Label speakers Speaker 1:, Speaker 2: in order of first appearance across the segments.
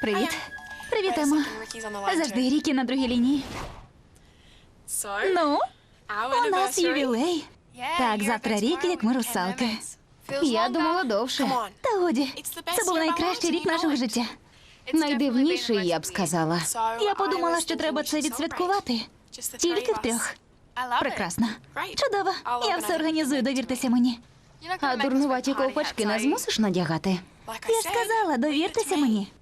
Speaker 1: Привіт. Привіт, Емо. Завжди Рікі на другій лінії. Ну, у нас ювілей. Так, завтра рік, як ми русалки. Я думала довше. Та годі, це був найкращий рік нашого життя.
Speaker 2: Найдивніший, я б сказала.
Speaker 1: Я подумала, що треба це відсвяткувати. Тільки втрьох. Прекрасно. Чудово. Я все організую, довіртеся мені.
Speaker 2: А дурнуваті ковпачки не змусиш надягати?
Speaker 1: Я ж сказала, довіртеся мені.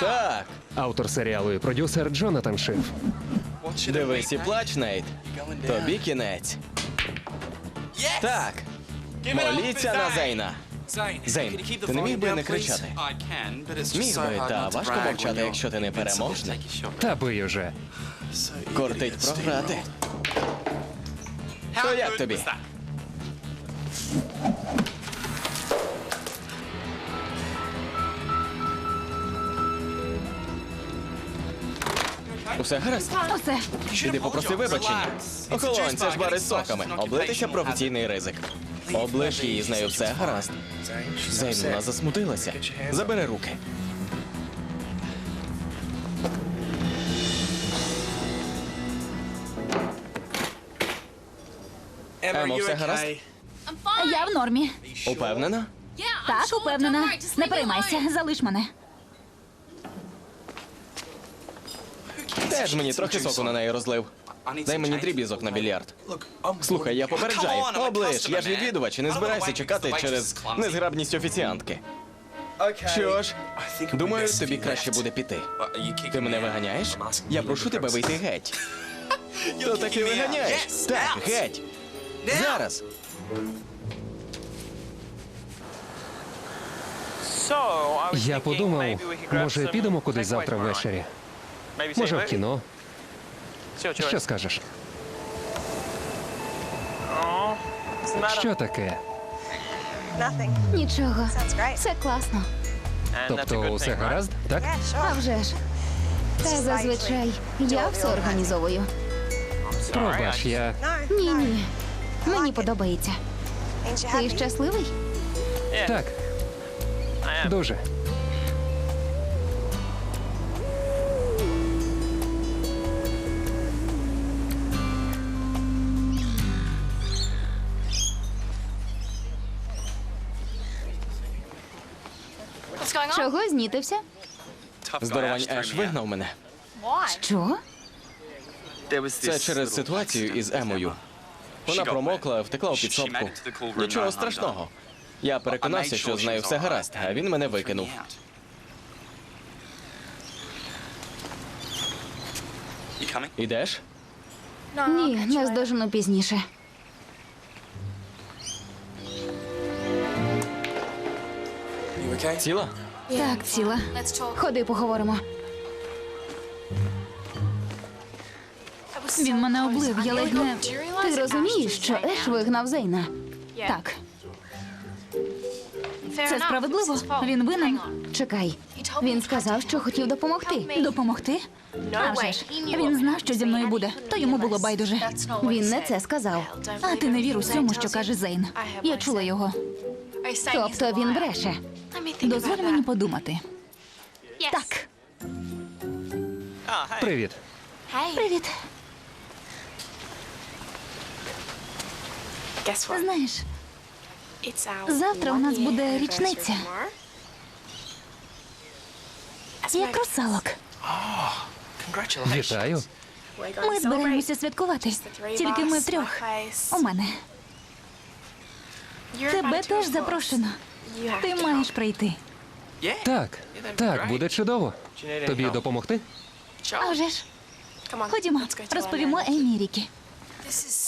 Speaker 3: Так,
Speaker 4: Автор серіалу і продюсер Джонатан Шиф.
Speaker 3: дивись і плач, Нейт. Тобі кінець. Так, моліться на Зейна.
Speaker 5: Зейн, ти не міг би не кричати?
Speaker 3: Міг би, та важко мовчати, якщо ти не переможний.
Speaker 4: Та бий уже.
Speaker 3: Кортить програти. То як тобі? Усе гаразд?
Speaker 1: Усе.
Speaker 3: Іди попроси вибачення. Охолонь, це ж бари з соками. Облитися професійний ризик. Облиш її з нею все гаразд. Зейн, вона засмутилася. Забери руки. Емо, все гаразд?
Speaker 1: Я в нормі.
Speaker 3: Упевнена?
Speaker 1: Так, упевнена. Не переймайся, залиш мене.
Speaker 3: Теж мені трохи соку на неї розлив. Дай мені дріб'язок на більярд. Слухай, я попереджаю. Оближ, я ж відвідувач і не збирайся чекати через незграбність офіціантки. Що ж, думаю, тобі краще буде піти. Ти мене виганяєш? Я прошу тебе вийти геть. То таки виганяєш? Так, геть. Зараз.
Speaker 4: Я подумав, може підемо кудись завтра ввечері? Може в кіно? Що скажеш? Що таке?
Speaker 2: Нічого. Все класно.
Speaker 4: Тобто усе гаразд, так?
Speaker 2: А вже ж. Та зазвичай я все організовую.
Speaker 4: Пробач, я.
Speaker 2: Ні, ні. Мені подобається. Ти щасливий?
Speaker 4: Так. Дуже.
Speaker 2: Чого знітився?
Speaker 3: Здоровань Еш вигнав мене.
Speaker 2: Що?
Speaker 3: Це через ситуацію із Емою. Вона промокла, втекла у підсобку. Нічого страшного. Я переконався, що з нею все гаразд, а він мене викинув. Ідеш?
Speaker 2: Ні, не здожену пізніше.
Speaker 3: Ціла?
Speaker 2: Так, ціла. Ходи, поговоримо.
Speaker 1: Він мене облив, я ледь не.
Speaker 2: Ти розумієш, що Еш вигнав Зейна?
Speaker 1: Так, це справедливо. Він винен.
Speaker 2: Чекай. Він сказав, що хотів допомогти.
Speaker 1: Допомогти? А вже ж, він знав, що зі мною буде, то йому було байдуже.
Speaker 2: Він не це сказав.
Speaker 1: А ти не вір усьому, що каже Зейн. Я чула його.
Speaker 2: Тобто він бреше.
Speaker 1: Дозволь мені подумати. Так,
Speaker 4: Привіт.
Speaker 1: привіт. Знаєш,
Speaker 6: Завтра у нас буде річниця.
Speaker 1: як русалок.
Speaker 4: Вітаю.
Speaker 1: Ми збираємося святкувати. Тільки ми втрьох. У мене. Тебе теж запрошено. Ти маєш прийти.
Speaker 4: Так, так, буде чудово. Тобі допомогти?
Speaker 1: А вже ж. Ходімо, розповімо Еміріки.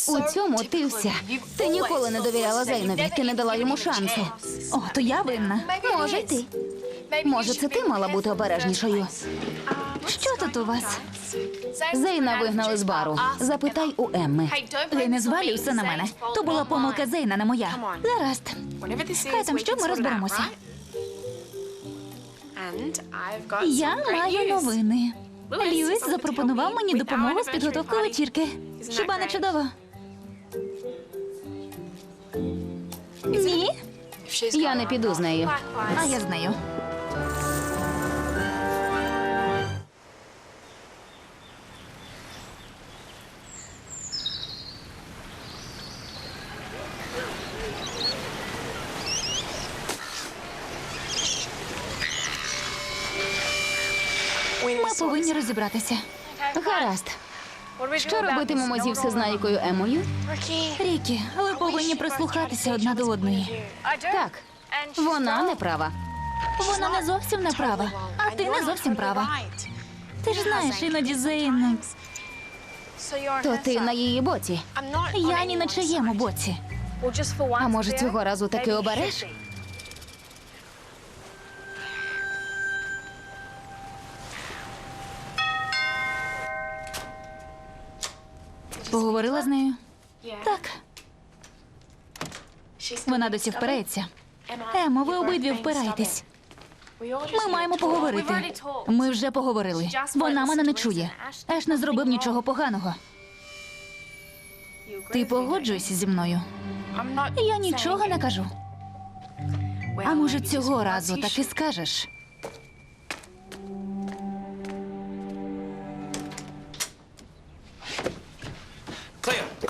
Speaker 2: У цьому ти вся. Ти ніколи не довіряла Зейнові, ти не дала йому шансу.
Speaker 1: О, то я винна.
Speaker 2: Може, й ти. Може, це ти мала бути обережнішою.
Speaker 1: Що тут у вас?
Speaker 2: Зейна вигнали з бару. Запитай у Емми.
Speaker 1: Гей, не звалюй все на мене. То була помилка Зейна, не моя. Гаразд.
Speaker 6: Хай там що ми розберемося.
Speaker 1: Я маю новини. Льюіс запропонував мені допомогу з підготовкою вечірки. Хіба не чудово? Ні,
Speaker 2: Я не піду з нею.
Speaker 1: а я знаю. Ми розібратися.
Speaker 2: Гаразд. Що робитимемо зі всезнайкою Емою?
Speaker 1: Рікі, ви повинні прислухатися одна до одної.
Speaker 2: Так, вона не права.
Speaker 1: Вона не зовсім не права, а ти не зовсім права. Ти ж знаєш, іноді Зейн.
Speaker 2: То ти на її боці.
Speaker 1: Я ні на чиєму боці.
Speaker 2: А може, цього разу таки обереш?
Speaker 1: Поговорила з нею? Так. Вона досі впирається. Емо, ви обидві впираєтесь. Ми маємо поговорити. Ми вже поговорили. Вона мене не чує. Еш не зробив нічого поганого. Ти погоджуєшся зі мною? Я нічого не кажу. А може, цього разу таки скажеш?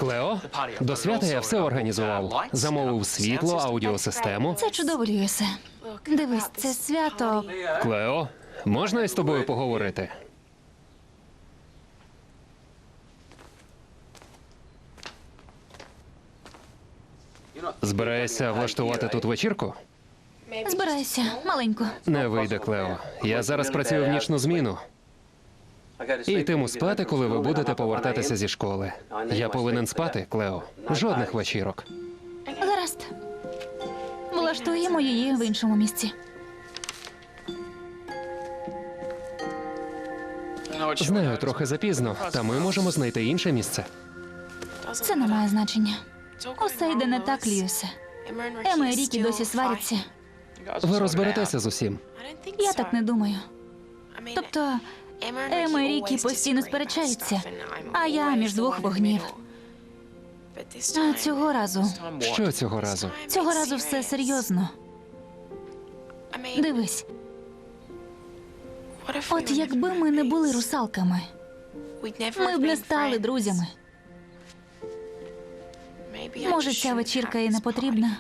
Speaker 4: Клео, до свята я все організував. Замовив світло, аудіосистему.
Speaker 1: Це чудово, Льюісе. Дивись, це свято.
Speaker 4: Клео, можна із тобою поговорити? Збираєшся влаштувати тут вечірку?
Speaker 1: Збирайся, маленько.
Speaker 4: Не вийде, Клео. Я зараз працюю в нічну зміну. І йтиму спати, коли ви будете повертатися зі школи. Я повинен спати, Клео. Жодних вечірок.
Speaker 1: Гаразд. Влаштуємо її в іншому місці.
Speaker 4: Знаю, трохи запізно, та ми можемо знайти інше місце.
Speaker 1: Це не має значення. Усе йде не так, Льюісе. Ема і Рікі досі сваряться.
Speaker 4: Ви розберетеся з усім.
Speaker 1: Я так не думаю. Тобто, Ема і Рікі постійно сперечаються, а я між двох вогнів. А цього разу,
Speaker 4: Що цього разу?
Speaker 1: цього разу все серйозно. Дивись, от якби ми не були русалками, ми б не стали друзями. Може, ця вечірка і не потрібна.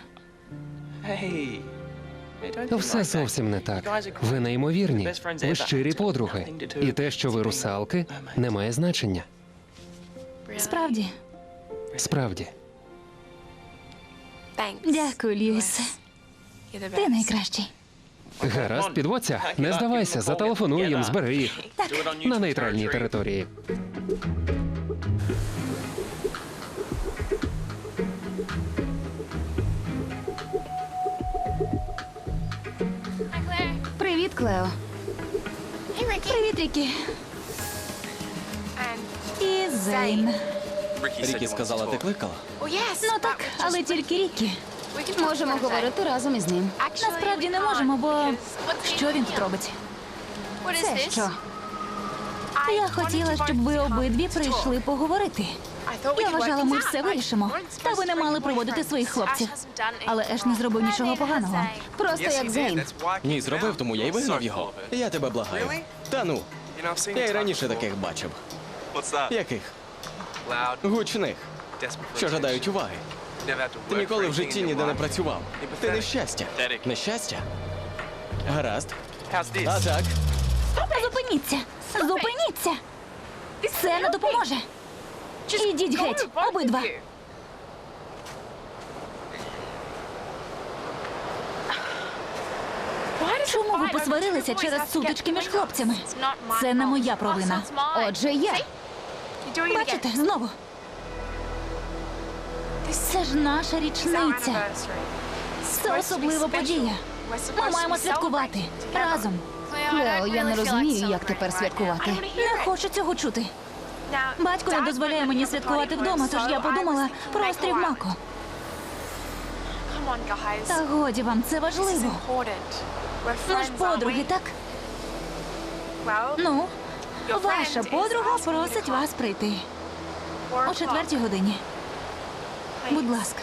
Speaker 4: Все зовсім не так. Ви неймовірні. Ви щирі подруги. І те, що ви русалки, не має значення.
Speaker 1: Справді,
Speaker 4: Справді.
Speaker 1: дякую, Льюісе. Ти найкращий.
Speaker 4: Гаразд, підводься. Не здавайся, зателефонуй їм, збери їх. На нейтральній території.
Speaker 2: Привіт, Клео.
Speaker 1: Привіт, Рікі. І Зейн.
Speaker 3: Рікі сказала, ти кликала?
Speaker 1: Ну так, але тільки Рікі.
Speaker 2: Можемо говорити разом із ним.
Speaker 1: Насправді не можемо, бо що він тут робить?
Speaker 2: Це що?
Speaker 1: Я хотіла, щоб ви обидві прийшли поговорити. Я вважала, ми все вирішимо. Та ви не мали проводити своїх хлопців. Але Еш не зробив нічого поганого.
Speaker 2: Просто як Зейн.
Speaker 3: Ні, зробив, тому я й вигнав його. Я тебе благаю. Та ну, я й раніше таких бачив. Яких? Гучних. Що жадають уваги. Ти ніколи в житті ніде не працював. Ти нещастя. Нещастя? Гаразд. А так?
Speaker 1: Зупиніться! Зупиніться! Це не допоможе. Ідіть геть, обидва. Чому ви посварилися через сутички між хлопцями? Це не моя провина.
Speaker 2: Отже, я.
Speaker 1: Бачите, знову. Це ж наша річниця. Це особлива подія. Ми маємо святкувати разом.
Speaker 2: Клео, я не розумію, як тепер святкувати.
Speaker 1: Не хочу цього чути. Батько не дозволяє мені святкувати вдома, тож я подумала про острів Мако. Та годі вам, це важливо. Ми ж подруги, так? Ну, ваша подруга просить вас прийти о четвертій годині. Будь ласка.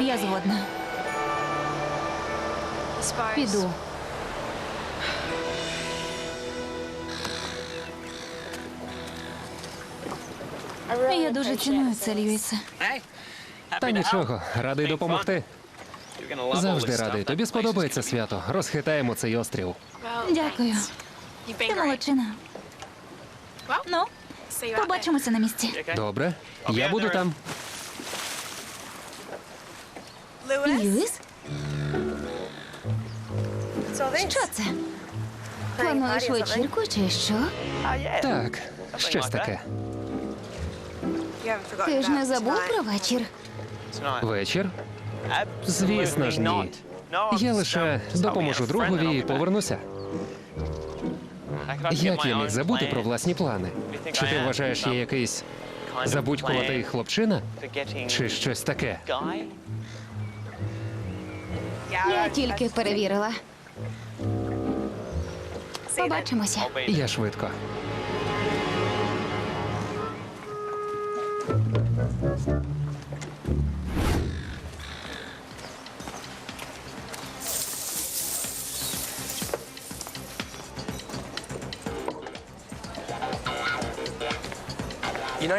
Speaker 1: Я згодна.
Speaker 2: Піду.
Speaker 1: Я дуже ціную це, Льюісе.
Speaker 4: Та нічого, радий допомогти. Завжди радий. Тобі сподобається свято. Розхитаємо цей острів.
Speaker 1: Дякую. Ти молодчина. Ну, побачимося на місці.
Speaker 4: Добре, я буду там.
Speaker 1: Льюіс? Що це?
Speaker 2: Плануєш вечірку чи що?
Speaker 4: Так, щось таке.
Speaker 2: Ти ж не забув про вечір?
Speaker 4: Вечір? Звісно ж, ні. Я лише допоможу другові і повернуся. Як я міг забути про власні плани? Чи ти вважаєш, я якийсь забудькуватий хлопчина? Чи щось таке?
Speaker 2: Я тільки перевірила. Побачимося.
Speaker 4: Я швидко.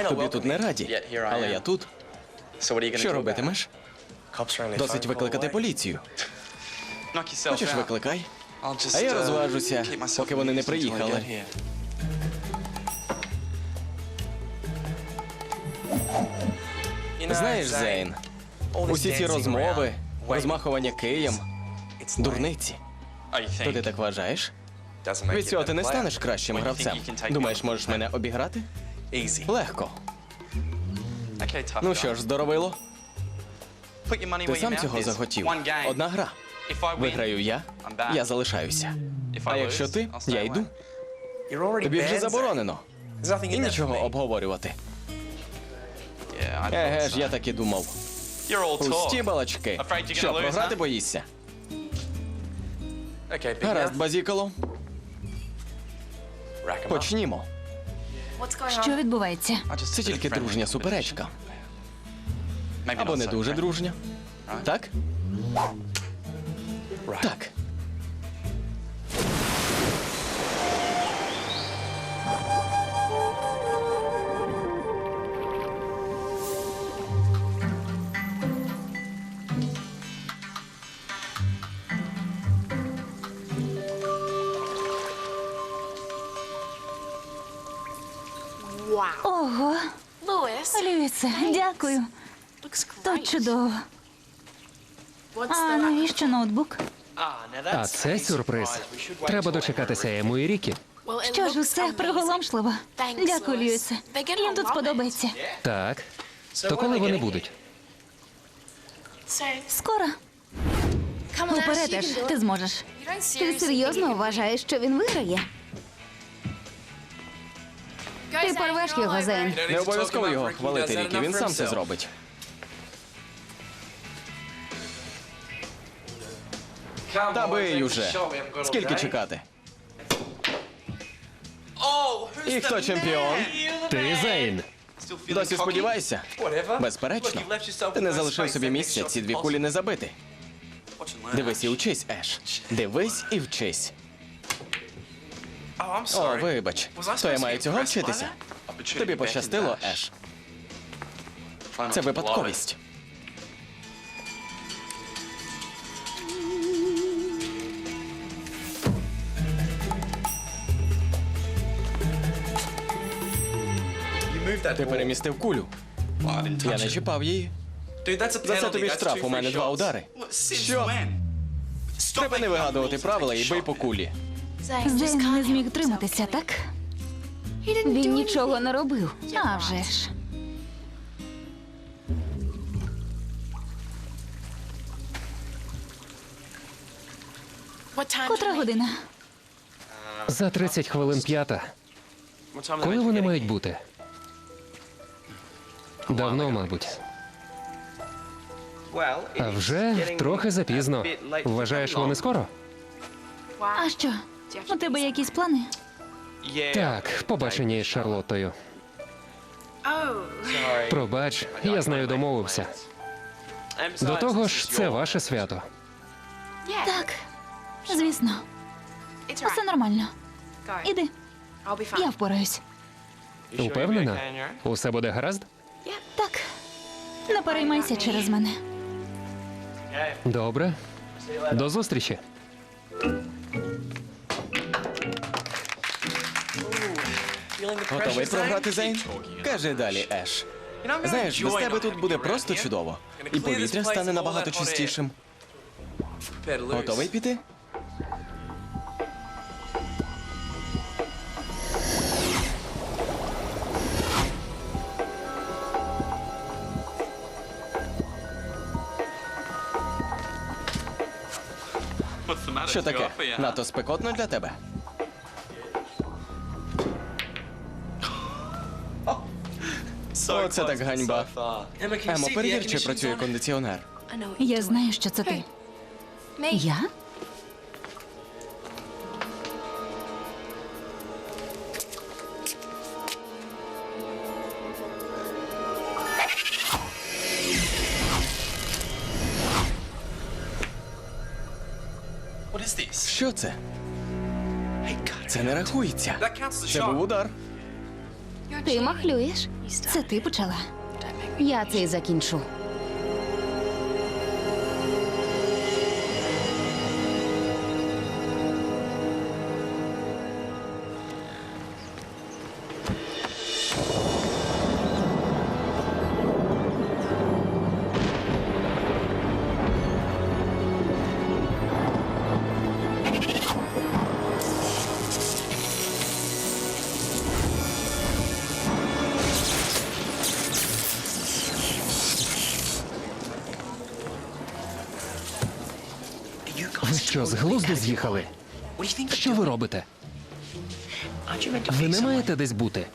Speaker 3: Тобі тут не раді, але я тут. Що робитимеш? Досить викликати поліцію. Хочеш, викликай. А я розважуся, поки вони не приїхали. Знаєш, Зейн, усі ці розмови, розмахування києм, дурниці. То ти так вважаєш? Від цього ти не станеш кращим гравцем. Думаєш, можеш мене обіграти? Легко. Ну що ж, здоровило. Ти сам цього захотів. Одна гра. Виграю я, я залишаюся. А якщо ти, я йду. Тобі вже заборонено. І нічого обговорювати. Еге ж, я так і думав. Пусті балачки. Що, програти боїшся? Гаразд, базікало. Почнімо.
Speaker 1: Що відбувається?
Speaker 3: Це тільки дружня суперечка. Або не дуже дружня. Так? Так.
Speaker 1: Льюісе, дякую. Тут чудово. А навіщо ноутбук?
Speaker 4: А це сюрприз. Треба дочекатися йому і Рікі.
Speaker 1: Що ж, усе приголомшливо. Дякую, Льюісе. Їм тут сподобається.
Speaker 4: Так. То коли вони будуть?
Speaker 1: Скоро. Уперед, Еш, ти зможеш.
Speaker 2: Ти серйозно вважаєш, що він виграє? Ти порвеш його, Зейн.
Speaker 3: Не обов'язково його хвалити, Рікі. Він сам це зробить. Та бий уже. Скільки чекати? І хто чемпіон?
Speaker 4: Ти Зейн.
Speaker 3: Досі сподіваєшся? Безперечно. Ти не залишив собі місця ці дві кулі не забити. Дивись і вчись, Еш. Дивись і вчись. О, вибач. То я маю цього вчитися? Тобі пощастило, Еш. Це випадковість. Ти перемістив кулю. Я не чіпав її.
Speaker 5: За це тобі штраф, у мене два удари.
Speaker 3: Що? Треба не вигадувати правила і бий по кулі.
Speaker 1: Зейн не зміг триматися, так?
Speaker 2: Він нічого не робив.
Speaker 1: А вже ж. Котра година?
Speaker 4: За 30 хвилин п'ята. Коли вони мають бути? Давно, мабуть. А вже трохи запізно. Вважаєш, вони скоро?
Speaker 1: А що? У тебе якісь плани?
Speaker 4: Так, побачення із Шарлоттою. Пробач, я з нею домовився. До того ж, це ваше свято.
Speaker 1: Так, звісно, все нормально. Іди, я впораюсь.
Speaker 4: Упевнена? Усе буде гаразд?
Speaker 1: Так, не переймайся через мене.
Speaker 4: Добре. До зустрічі.
Speaker 3: Готовий програти Зейн? Кажи далі, Еш. Знаєш, без тебе тут буде просто чудово. І повітря стане набагато чистішим. Готовий піти? Що таке? Надто спекотно для тебе? Оце так ганьба. Емо, перевір, чи працює кондиціонер.
Speaker 1: Я знаю, що це ти. Я?
Speaker 3: Що це? Це не рахується. Це був удар.
Speaker 2: Ти махлюєш?
Speaker 1: Це ти почала.
Speaker 2: Я це і закінчу.
Speaker 4: Ви що, з глузду з'їхали? Що ви робите? Ви не маєте десь бути?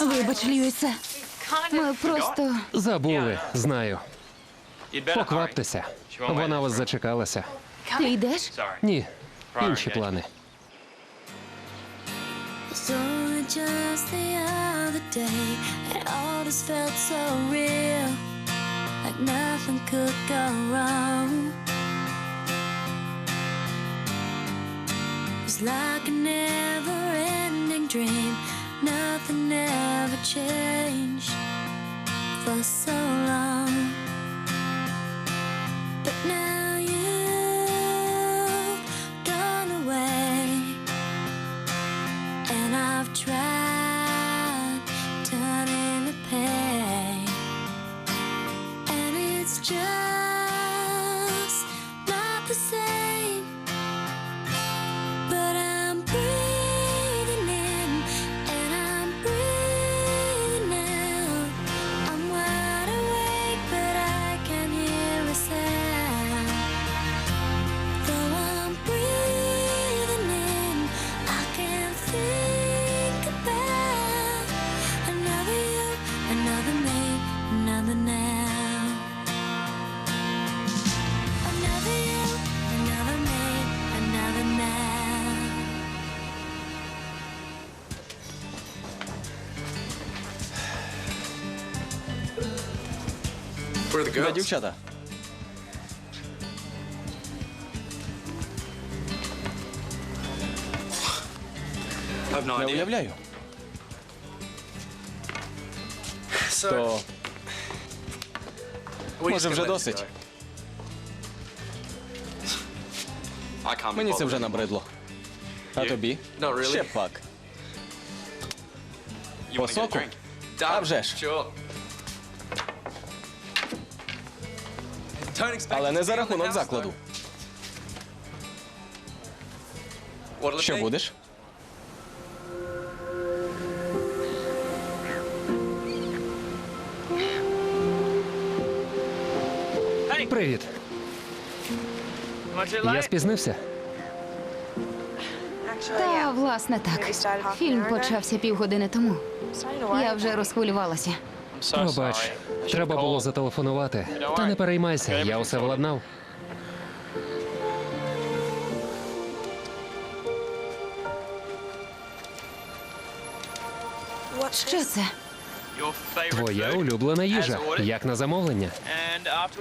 Speaker 1: Вибач, Льюісе.
Speaker 2: Ми просто
Speaker 4: Забули, знаю. Покваптеся. Вона вас зачекалася.
Speaker 2: ти йдеш?
Speaker 4: Ні, інші плани.
Speaker 7: So just the other day, all just felt so real, like nothing could go wrong. It was like a never-ending dream,
Speaker 3: Де дівчата? Не уявляю. То може вже досить. Мені це вже набридло. А тобі? Ще пак. По соку? А вже ж. але не за рахунок закладу. Що будеш?
Speaker 4: Привіт. Я спізнився.
Speaker 2: Та, власне, так. Фільм почався півгодини тому. Я вже розхвилювалася.
Speaker 4: Пробач, треба було зателефонувати. Та не переймайся, я усе владнав.
Speaker 2: Що це?
Speaker 4: Твоя улюблена їжа, як на замовлення.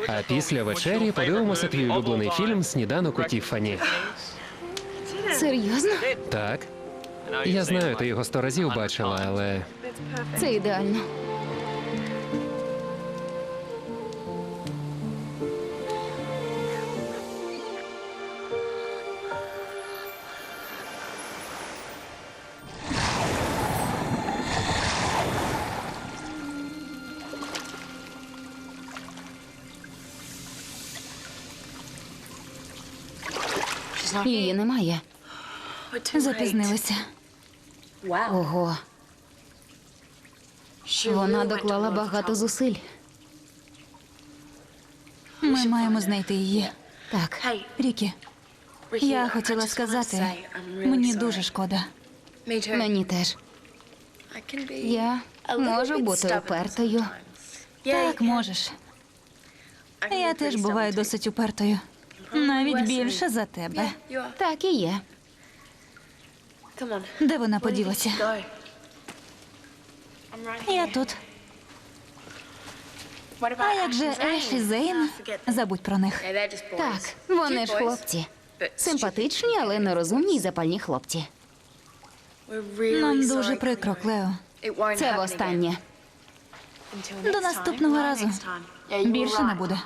Speaker 4: А після вечері подивимося твій улюблений фільм Сніданок у Тіффані.
Speaker 2: Серйозно?
Speaker 4: Так. Я знаю, ти його сто разів бачила, але
Speaker 2: Це ідеально.
Speaker 1: Запізнилися.
Speaker 2: Ого. Вона доклала багато зусиль.
Speaker 1: Ми маємо знайти її.
Speaker 2: Так,
Speaker 1: Рікі, я хотіла сказати, мені дуже шкода.
Speaker 2: мені теж. Я можу бути упертою.
Speaker 1: Так, можеш. Я теж буваю досить упертою. Навіть більше за тебе.
Speaker 2: Так і є.
Speaker 1: Де вона поділася? Я тут. А як же Еш і Зейн? Забудь про них.
Speaker 2: Так, вони ж хлопці. Симпатичні, але нерозумні й запальні хлопці.
Speaker 1: Нам дуже прикро, Клео.
Speaker 2: Це востаннє.
Speaker 1: До наступного разу. Більше не буде.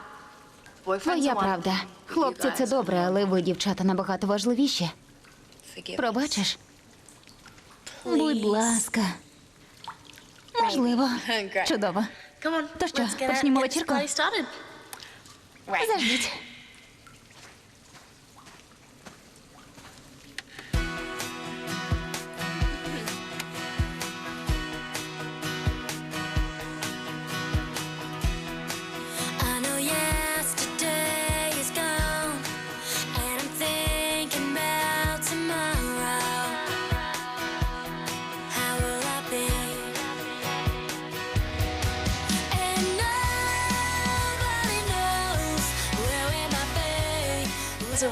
Speaker 2: Твоя правда. Хлопці це добре, але ви, дівчата, набагато важливіші. Пробачиш?
Speaker 1: Будь ласка. Можливо. Чудово. То що, почнімо вечірку? Заждіть.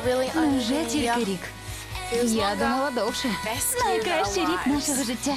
Speaker 1: Невже тільки рік?
Speaker 2: Я думала довше.
Speaker 1: Найкращий рік нашого життя.